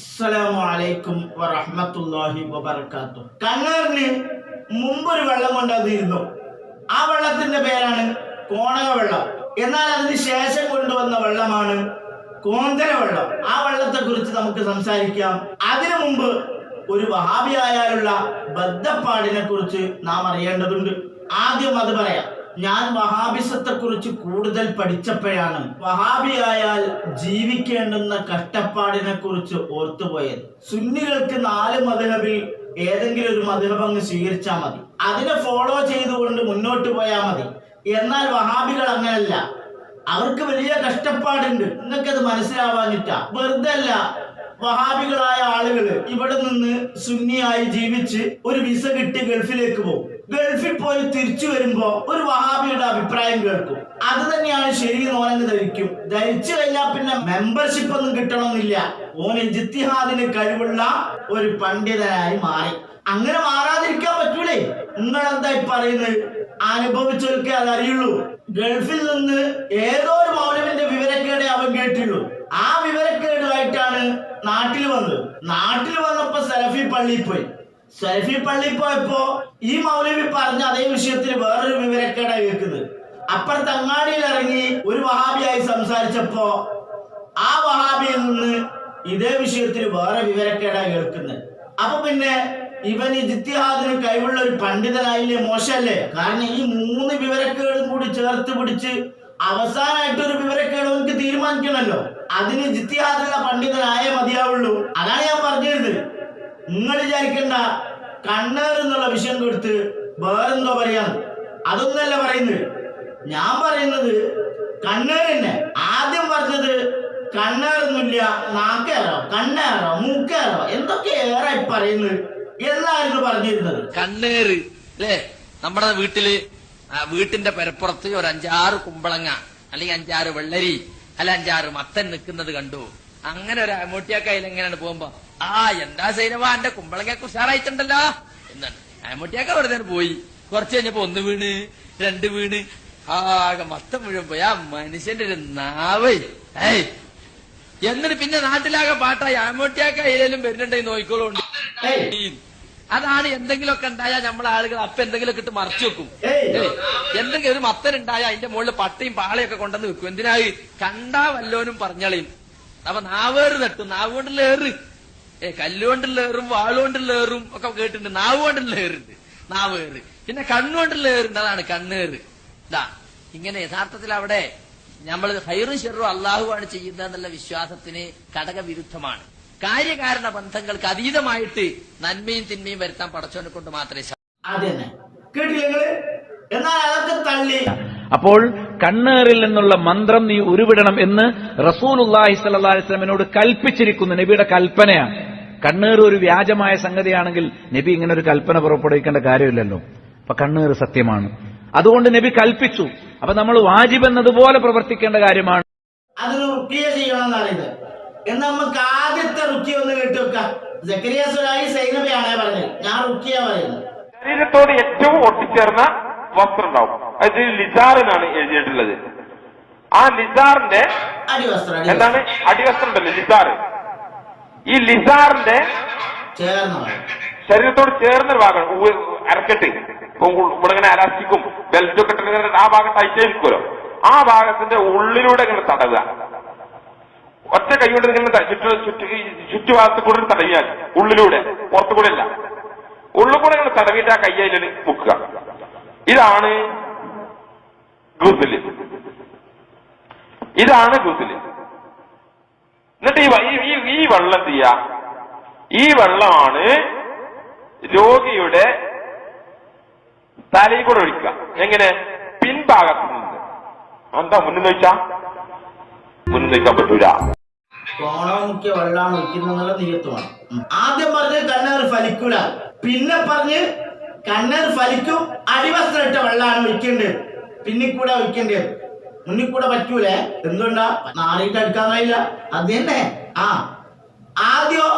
അസ്സലാമു വറഹമത്തല്ലാഹി വബറകാതുഹു. കണ്ണൂരിന് മുമ്പൊരു വെള്ളം കൊണ്ടുവന്നിരുന്നു ആ വെള്ളത്തിന്റെ പേരാണ് കോണക വെള്ളം എന്നാൽ അതിന് ശേഷം കൊണ്ടുവന്ന വെള്ളമാണ് കോന്തര വെള്ളം ആ വെള്ളത്തെ കുറിച്ച് നമുക്ക് സംസാരിക്കാം. അതിനു മുമ്പ് ഒരു വഹാബിയായാലുള്ള ബദ്ധപ്പാടിനെ കുറിച്ച് നാം അറിയേണ്ടതുണ്ട്. ആദ്യം അത് പറയാം. ഞാൻ വഹാബിസത്തെ കുറിച്ച് കൂടുതൽ പഠിച്ചപ്പോഴാണ് വഹാബിയായാൽ ജീവിക്കേണ്ടുന്ന കഷ്ടപ്പാടിനെ കുറിച്ച് ഓർത്തുപോയത്. സുന്നികൾക്ക് നാല് മധുഹബിൽ ഏതെങ്കിലും ഒരു മധുഹബ് അങ്ങ് സ്വീകരിച്ചാൽ മതി. അതിനെ ഫോളോ ചെയ്തുകൊണ്ട് മുന്നോട്ട് പോയാൽ മതി. എന്നാൽ വഹാബികൾ അങ്ങനല്ല. അവർക്ക് വലിയ കഷ്ടപ്പാടുണ്ട്. നിങ്ങൾക്കത് മനസ്സിലാവാനിട്ട വെറുതെ അല്ല വഹാബികളായ ആളുകൾ ഇവിടെ നിന്ന് സുന്നിയായി ജീവിച്ച് ഒരു വിസ കിട്ടി ഗൾഫിലേക്ക് പോകും. ഗൾഫിൽ പോയി തിരിച്ചു വരുമ്പോ ഒരു വഹാബിയുടെ അഭിപ്രായം കേൾക്കും. അത് തന്നെയാണ് ശരി ഓനങ്ങ് ധരിക്കും. ധരിച്ചു കഴിഞ്ഞാൽ പിന്നെ മെമ്പർഷിപ്പ് ഒന്നും കിട്ടണമെന്നില്ല. ഓൻ ജിത്തിഹാദിന് കഴിവുള്ള ഒരു പണ്ഡിതനായി മാറി. അങ്ങനെ മാറാതിരിക്കാൻ പറ്റൂലേ? നിങ്ങൾ എന്താ പറയുന്നത്? അനുഭവിച്ചവർക്ക് അതറിയുള്ളൂ. ഗൾഫിൽ നിന്ന് ഏതോ ഒരു മൗലവിന്റെ വിവരക്കേടെ അവൻ കേട്ടുള്ളൂ ആ വിവരക്കേടുമായിട്ടാണ് നാട്ടിൽ വന്നത്. നാട്ടിൽ വന്നപ്പോ സെലഫി പള്ളിയിൽ പോയി. സലഫി പള്ളി പോയപ്പോ ഈ മൗലവി പറഞ്ഞ അതേ വിഷയത്തിൽ വേറൊരു വിവരക്കേടായി കേൾക്കുന്നത്. അപ്പുറത്ത് അങ്ങാടിയിൽ ഇറങ്ങി ഒരു വഹാബിയായി സംസാരിച്ചപ്പോ ആ വഹാബിയിൽ നിന്ന് ഇതേ വിഷയത്തിൽ വേറെ വിവരക്കേടായി കേൾക്കുന്നത്. അപ്പൊ പിന്നെ ഇവൻ ഇജിത്തിഹാദിന് കഴിവുള്ള ഒരു പണ്ഡിതനായില്ലേ? മോശമല്ലേ കാരണം ഈ മൂന്ന് വിവരക്കേടും കൂടി ചേർത്ത് പിടിച്ച് അവസാനമായിട്ട് ഒരു വിവരക്കേട് എനിക്ക് തീരുമാനിക്കണമല്ലോ. അതിന് ജിത്തിഹാദിലുള്ള പണ്ഡിതനായേ മതിയാവുള്ളൂ. അതാണ് ഞാൻ പറഞ്ഞത് നിങ്ങൾ വിചാരിക്കണ്ട കണ്ണേർ എന്നുള്ള വിഷയം കൊടുത്ത് വേറെന്തോ പറയാം അതൊന്നല്ല പറയുന്നത്. ഞാൻ പറയുന്നത് കണ്ണേർ തന്നെ. ആദ്യം പറഞ്ഞത് കണ്ണേറൊന്നുമില്ല നാക്കേറോ കണ്ണേറോ മൂക്കേറോ എന്തൊക്കെ ഏറെ പറയുന്നത് എന്നായിരുന്നു പറഞ്ഞിരുന്നത്. കണ്ണേറ് അല്ലേ? നമ്മുടെ വീട്ടിൽ വീട്ടിന്റെ പെരപ്പുറത്ത് ഒരു അഞ്ചാറ് കുമ്പളങ്ങ അല്ലെങ്കിൽ അഞ്ചാറ് വെള്ളരി അല്ല അഞ്ചാറ് മത്തൻ നിൽക്കുന്നത് കണ്ടു. അങ്ങനെ ഒരു അമ്മൂട്ടിയാക്കയിൽ എങ്ങനെയാണ് പോകുമ്പോ? ആ എന്താ സൈനവ എന്റെ കുമ്പളങ്ങ ഉഷാറായിട്ടുണ്ടല്ലോ എന്നാണ്. അമ്മൂട്ടിയാക്ക വെറുതെ പോയി. കുറച്ച് കഴിഞ്ഞപ്പോ ഒന്ന് വീണ് രണ്ട് വീണ്. ആകെ മത്തം മുഴുവൻ പോയി. ആ മനുഷ്യന്റെ ഒരു നാവേ. ഏയ്. എന്നിട്ട് പിന്നെ നാട്ടിലാകെ പാട്ടായി അമൂട്ടിയാക്ക ഏതെങ്കിലും വരുന്നുണ്ടെങ്കിൽ നോക്കിക്കോളുണ്ട്. ഏയ്. അതാണ് എന്തെങ്കിലുമൊക്കെ ഉണ്ടായാൽ നമ്മളെ ആളുകൾ അപ്പൊ എന്തെങ്കിലുമൊക്കെ ഇട്ട് മറച്ചു വെക്കും. എന്തെങ്കിലും ഒരു മത്തൻ ഉണ്ടായാൽ അതിന്റെ മുകളിൽ പട്ടയും പാളയൊക്കെ കൊണ്ടുവന്ന് വെക്കും. എന്തിനായി? കണ്ടാ വല്ലോനും പറഞ്ഞളയും. അപ്പൊ നാവേറ് തട്ടും നാവ് കൊണ്ടുള്ള ഏറ് ഏ കല്ലുകൊണ്ടുള്ള ഏറും വാളുകൊണ്ടുള്ള ഏറും ഒക്കെ കേട്ടിട്ടുണ്ട്. നാവ് കൊണ്ടുള്ള ഏറുണ്ട് നാവേറ്. പിന്നെ കണ്ണുകൊണ്ടുള്ള ഏറുണ്ട് അതാണ് കണ്ണേറ്. ഇതാ ഇങ്ങനെ യഥാർത്ഥത്തിൽ അവിടെ നമ്മൾ ഹൈറും ഷെറും അള്ളാഹുവാണ് ചെയ്യുന്നത് എന്നുള്ള വിശ്വാസത്തിന് ഘടകവിരുദ്ധമാണ്. കാര്യകാരണ ബന്ധങ്ങൾക്ക് അതീതമായിട്ട് നന്മയും തിന്മയും വരുത്താൻ പടച്ചോനെ കൊണ്ട് മാത്രമേ കേട്ടില്ല എന്നാൽ അതൊക്കെ തള്ളി. അപ്പോൾ കണ്ണേറിൽ നിന്നുള്ള മന്ത്രം നീ ഉരുവിടണം എന്ന് റസൂലുല്ലാഹി സ്വല്ലല്ലാഹി അലൈഹി വസല്ലമയോട് കൽപ്പിച്ചിരിക്കുന്നു. നബിയുടെ കൽപ്പനയാണ്. കണ്ണേർ ഒരു വ്യാജമായ സംഗതിയാണെങ്കിൽ നബി ഇങ്ങനെ ഒരു കൽപ്പന പുറപ്പെടുവിക്കേണ്ട കാര്യമില്ലല്ലോ. അപ്പൊ കണ്ണേർ സത്യമാണ്. അതുകൊണ്ട് നബി കൽപ്പിച്ചു. അപ്പൊ നമ്മൾ വാജിബ് എന്നതുപോലെ പ്രവർത്തിക്കേണ്ട കാര്യമാണ്. അതൊരു റുക്കിയ ചെയ്യണമെന്ന് അറിയുന്നത് എന്നാ നമുക്ക് ആദ്യത്തെ റുക്കിയ ഒന്ന് കേട്ടുവെക്കാം ജക്കരിയ സുലായി സൈനബയാണ് പറഞ്ഞത്. ഞാൻ റുക്കിയ പറയുന്നത്. ശരീരത്തോട് ഏറ്റവും ഒട്ടിച്ചേർന്ന വസ്ത്രം ഉണ്ടാവും അത് ലിസാറിനാണ് എഴുതിയിട്ടുള്ളത്. ആ ലിസാറിന്റെ. എന്താണ് അടിവസ്ത്രം. ഉണ്ടല്ലോ ലിസാർ ഈ ലിസാറിന്റെ. ശരീരത്തോട് ചേർന്നൊരു ഭാഗം അരക്കെട്ട്. ഇവിടെ ഇങ്ങനെ അലാസ്റ്റിക്കും ബെൽറ്റും ഒക്കെ ഇട്ടിട്ട് ആ ഭാഗം ടൈറ്റായിരിക്കുമല്ലോ ആ ഭാഗത്തിന്റെ ഉള്ളിലൂടെ ഇങ്ങനെ തടവുക. ഒറ്റ കൈ കൊണ്ട് ഇങ്ങനെ ചുറ്റു ചുറ്റു ചുറ്റുഭാഗത്ത് കൂടെ തടവിയാൽ ഉള്ളിലൂടെ പുറത്തു കൂടെ അല്ല ഉള്ളിൽ കൂടെ ഇങ്ങനെ തടവിയിട്ട് ആ കൈ അതിൽ മുക്കുക. ഇതാണ് ഗുസിൽ. ഇതാണ് ഗുസിൽ. എന്നിട്ട് ഈ ഈ- വെള്ളം ചെയ്യാ? ഈ വെള്ളമാണ് രോഗിയുടെ തലയിൽ കൂടെ ഒഴിക്കുക. എങ്ങനെ? പിൻഭാഗത്ത് നിന്ന്. എന്താ മുന്നിൽ വെച്ചാ മുന്നിൽ നോക്കാൻ പറ്റൂല. ആദ്യം പറഞ്ഞ് കണ്ണർ ഫലിക്കൂല. പിന്നെ പറഞ്ഞ് കണ്ണർ ഫലിക്കും അടിവസ്ത്രം ഇട്ട വെള്ളമാണ് ഒഴിക്കേണ്ടത്. പിന്നിൽ കൂടെ വയ്ക്കണ്ടേ മുന്നിൽ കൂടെ പറ്റൂലേ? എന്തുകൊണ്ടാ? നാറിയിട്ട് എടുക്കാൻ കഴിയില്ല. അത് തന്നെ. ആ. ആദ്യം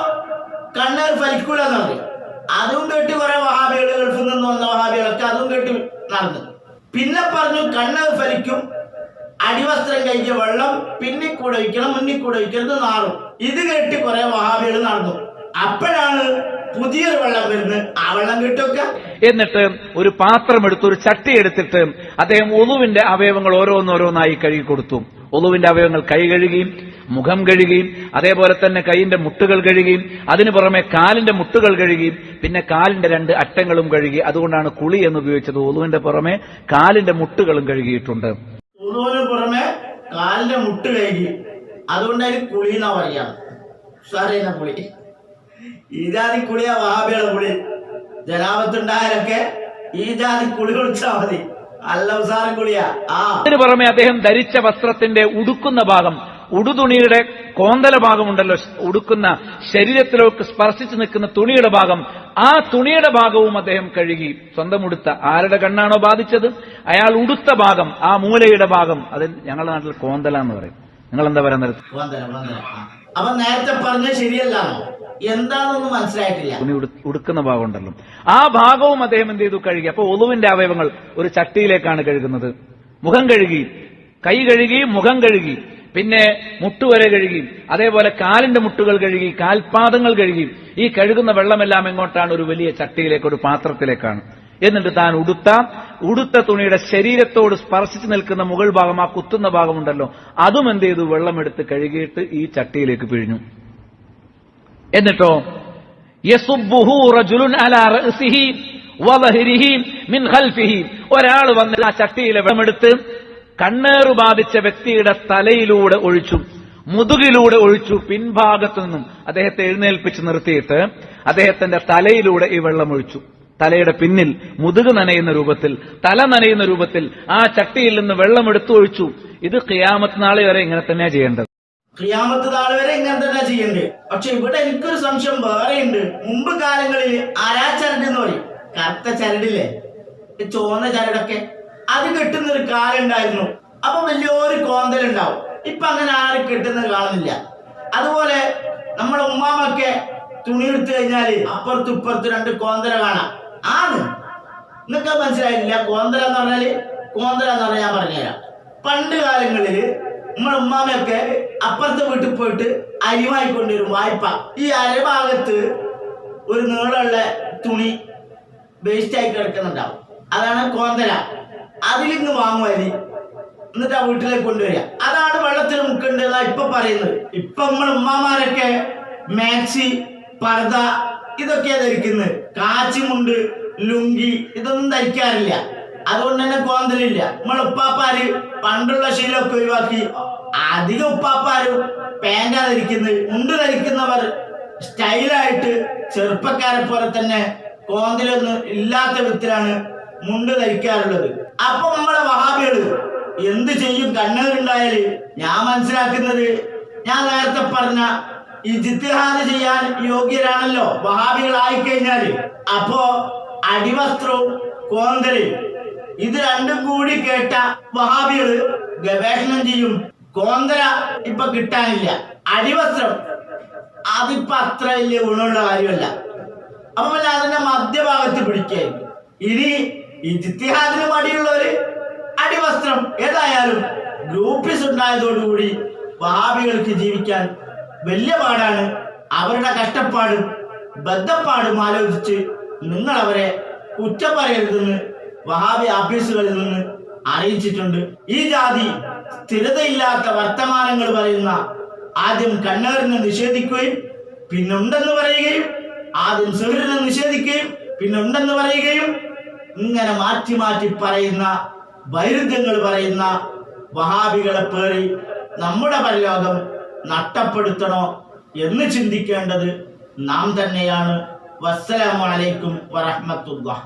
കണ്ണർ ഫലിക്കൂല എന്ന് പറയും. അതും കേട്ട് കുറെ വഹാബികൾ ഗൾഫിൽ നിന്ന് വന്ന വഹാബികളൊക്കെ അതും കേട്ട് നടന്നു. പിന്നെ പറഞ്ഞു കണ്ണർ ഫലിക്കും അടിവസ്ത്രം കഴിച്ച വെള്ളം പിന്നിൽ കൂടെ വയ്ക്കണം മുന്നിൽ കൂടെ വയ്ക്കരുത് നാറും. ഇത് കേട്ട് കുറെ വഹാബികൾ നടന്നു. അപ്പോഴാണ് പുതിയൊരു വെള്ളം വരുന്നു ആ വെള്ളം കിട്ടുക എന്നിട്ട് ഒരു പാത്രം എടുത്ത് ഒരു ചട്ടി എടുത്തിട്ട് അദ്ദേഹം ഒളുവിന്റെ അവയവങ്ങൾ ഓരോന്നോരോന്നായി കഴുകി കൊടുത്തു. ഒളുവിന്റെ അവയവങ്ങൾ കൈ കഴുകിയും മുഖം കഴുകിയും അതേപോലെ തന്നെ കൈയിന്റെ മുട്ടുകൾ കഴുകിയും അതിനു പുറമെ കാലിന്റെ മുട്ടുകൾ കഴുകിയും പിന്നെ കാലിന്റെ രണ്ട് അറ്റങ്ങളും കഴുകി അതുകൊണ്ടാണ് കുളി എന്ന് ഉപയോഗിച്ചത്. ഒളുവിന്റെ പുറമെ കാലിന്റെ മുട്ടുകളും കഴുകിയിട്ടുണ്ട്. പുറമെ കാലിന്റെ മുട്ട് കഴുകി. അതുകൊണ്ട് അതിന് കുളി എന്നാ പറയാ. കുളി. ഈ ജാതി കുളിയാ വഹാബിയുടെ കുളി ജനാപത്തുണ്ടായാലൊക്കെ ഈ ജാതി കുളി കുളിച്ചാ മതി. അല്ല ഉസാറ് കുളിയാ ആ. അതിനു പുറമെ അദ്ദേഹം ധരിച്ച വസ്ത്രത്തിന്റെ ഉടുക്കുന്ന ഭാഗം ഉടുതുണിയുടെ കോന്തല ഭാഗമുണ്ടല്ലോ ഉടുക്കുന്ന ശരീരത്തിലേക്ക് സ്പർശിച്ചു നിൽക്കുന്ന തുണിയുടെ ഭാഗം ആ തുണിയുടെ ഭാഗവും അദ്ദേഹം കഴുകി. സ്വന്തം ഉടുത്ത ആരുടെ കണ്ണാണോ ബാധിച്ചത്? അയാൾ ഉടുത്ത ഭാഗം ആ മൂലയുടെ ഭാഗം. അത് ഞങ്ങളുടെ നാട്ടിൽ കോന്തല എന്ന് പറയും. നിങ്ങൾ എന്താ പറയുന്നത് അപ്പൊ നേരത്തെ പറഞ്ഞ ശരിയല്ലാണോ എന്താണെന്ന് മനസ്സിലായിട്ടില്ല. ഉടുക്കുന്ന ഭാഗം ഉണ്ടല്ലോ ആ ഭാഗവും അദ്ദേഹം എന്ത് ചെയ്തു? കഴുകി. അപ്പൊ ഒലുവിന്റെ അവയവങ്ങൾ ഒരു ചട്ടിയിലേക്കാണ് കഴുകുന്നത്. മുഖം കഴുകി. കൈ കഴുകി മുഖം കഴുകി. പിന്നെ മുട്ടുവരെ കഴുകി. അതേപോലെ കാലിന്റെ മുട്ടുകൾ കഴുകി കാൽപാദങ്ങൾ കഴുകി. ഈ കഴുകുന്ന വെള്ളമെല്ലാം എങ്ങോട്ടാണ്? ഒരു വലിയ ചട്ടിയിലേക്ക് ഒരു പാത്രത്തിലേക്കാണ്. എന്നിട്ട് താൻ ഉടുത്ത ഉടുത്ത തുണിയുടെ ശരീരത്തോട് സ്പർശിച്ചു നിൽക്കുന്ന മുകൾ ഭാഗം ആ കുത്തുന്ന ഭാഗമുണ്ടല്ലോ. അതും എന്ത് ചെയ്തു? വെള്ളമെടുത്ത് കഴുകിയിട്ട് ഈ ചട്ടിയിലേക്ക് പിഴിഞ്ഞു. എന്നിട്ടോ? റജുലുൻ അലാ മിൻ ഒരാൾ വന്ന് ആ ചട്ടിയിലെ വെള്ളമെടുത്ത് കണ്ണേറ് ബാധിച്ച വ്യക്തിയുടെ തലയിലൂടെ ഒഴിച്ചു മുതുകിലൂടെ ഒഴിച്ചു പിൻഭാഗത്തു നിന്നും അദ്ദേഹത്തെ എഴുന്നേൽപ്പിച്ച് നിർത്തിയിട്ട് അദ്ദേഹത്തിന്റെ തലയിലൂടെ ഈ വെള്ളം ഒഴിച്ചു. തലയുടെ പിന്നിൽ മുതുക് നനയുന്ന രൂപത്തിൽ തല നനയുന്ന രൂപത്തിൽ ആ ചട്ടിയിൽ നിന്ന് വെള്ളം എടുത്തു ഒഴിച്ചു. ഇത് ക്രിയാമത്ത് നാളെ വരെ ഇങ്ങനെ തന്നെയാ ചെയ്യേണ്ടത്. ക്രിയാമത്ത് നാളെ വരെ ഇങ്ങനെ തന്നെ ചെയ്യണ്ടേ പക്ഷെ ഇവിടെ എനിക്കൊരു സംശയം വേറെയുണ്ട്. മുമ്പ് കാലങ്ങളിൽ അരാ ചരട് എന്ന് പറയും. കറുത്ത ചരടില്ലേ? ചോന്ന ചരടൊക്കെ. അത് കെട്ടുന്ന ഒരു കാലം ഉണ്ടായിരുന്നു. അപ്പൊ വലിയൊരു കോന്തൽ ഉണ്ടാവും. ഇപ്പൊ അങ്ങനെ ആരും കെട്ടുന്നത് കാണുന്നില്ല അതുപോലെ നമ്മുടെ ഉമ്മാമൊക്കെ തുണി എടുത്തു കഴിഞ്ഞാൽ അപ്പുറത്തും ഇപ്പുറത്തും രണ്ട് കോന്തല കാണാം. ആണ്. നിങ്ങൾക്ക് മനസ്സിലായില്ല കോന്തല എന്ന് പറഞ്ഞാൽ കോന്തല എന്ന് പറഞ്ഞാൽ ഞാൻ പറഞ്ഞുതരാം. പണ്ട് കാലങ്ങളിൽ നമ്മുടെ ഉമ്മാമയൊക്കെ അപ്പുറത്തെ വീട്ടിൽ പോയിട്ട് അരി കൊണ്ടുവരും വായ്പ. ഈ അരഭാഗത്ത് ഒരു നീളമുള്ള തുണി വേസ്റ്റ് ആയി കിടക്കുന്നുണ്ടാവും. അതാണ് കോന്തല. അതിലിന്ന് വാങ്ങും എന്നിട്ട് ആ വീട്ടിലേക്ക് കൊണ്ടുവരിക. അതാണ് വെള്ളത്തിൽ മുക്കേണ്ടതാ ഇപ്പൊ പറയുന്നത്. ഇപ്പൊ നമ്മൾ ഉമ്മാമാരൊക്കെ മാക്സി പർദ ഇതൊക്കെയാ ധരിക്കുന്നത്. കാച്ചുമുണ്ട് ലുങ്കി ഇതൊന്നും ധരിക്കാറില്ല. അതുകൊണ്ട് തന്നെ കോന്തലില്ല. നമ്മൾ ഉപ്പാപ്പാര് പണ്ടുള്ള ശീലമൊക്കെ ഒഴിവാക്കി. അധികം ഉപ്പാപ്പാരും പാന്റാ ധരിക്കുന്നത്. മുണ്ട് ധരിക്കുന്നവർ സ്റ്റൈലായിട്ട് ചെറുപ്പക്കാരെ പോലെ തന്നെ കോന്തലൊന്നും ഇല്ലാത്ത വിധത്തിലാണ് മുണ്ട് ധരിക്കാറുള്ളത്. അപ്പൊ നമ്മളെ വഹാബികൾ എന്ത് ചെയ്യും? കണ്ണുകളുണ്ടായാൽ ഞാൻ മനസ്സിലാക്കുന്നത് ഞാൻ നേരത്തെ പറഞ്ഞ ഈ ജിത്തിഹാദ് ചെയ്യാൻ യോഗ്യരാണല്ലോ വഹാബികളായി കഴിഞ്ഞാൽ അപ്പോ അടിവസ്ത്രവും കോന്തലും ഇത് രണ്ടും കൂടി കേട്ട വഹാബികൾ ഗവേഷണം ചെയ്യും. കോന്തല ഇപ്പൊ കിട്ടാനില്ല. അടിവസ്ത്രം. അതിപ്പോ അത്ര വലിയ ഗുണമുള്ള കാര്യമല്ല. അപ്പൊ അതിന്റെ മധ്യഭാഗത്ത് പിടിക്കുക ഇനി ഈ ജിത്തിഹാദിന് മടിയുള്ളവര് അടിവസ്ത്രം. ഏതായാലും ഗ്രൂപ്പിസ് ഉണ്ടായതോടുകൂടി വഹാബികൾക്ക് ജീവിക്കാൻ വലിയ പാടാണ്. അവരുടെ കഷ്ടപ്പാടും ബദ്ധപ്പാടും ആലോചിച്ച് നിങ്ങൾ അവരെ കുറ്റം പറയരുതെന്ന് വഹാബി ആഫീസുകളിൽ നിന്ന് അറിയിച്ചിട്ടുണ്ട്. ഈ ജാതി സ്ഥിരതയില്ലാത്ത വർത്തമാനങ്ങൾ പറയുന്ന ആദ്യം കണ്ണേറിനെ നിഷേധിക്കുകയും പിന്നുണ്ടെന്ന് പറയുകയും ആദ്യം സുഹൃനെ നിഷേധിക്കുകയും പിന്നുണ്ടെന്ന് പറയുകയും ഇങ്ങനെ മാറ്റി മാറ്റി പറയുന്ന വൈരുദ്ധ്യങ്ങൾ പറയുന്ന വഹാബികളെ പേറി നമ്മുടെ പരലോകം നഷ്ടപ്പെടുത്തണോ എന്ന് ചിന്തിക്കേണ്ടത് നാം തന്നെയാണ്. വസ്സലാമലൈക്കും വറഹ്മത്തുള്ളാഹ്.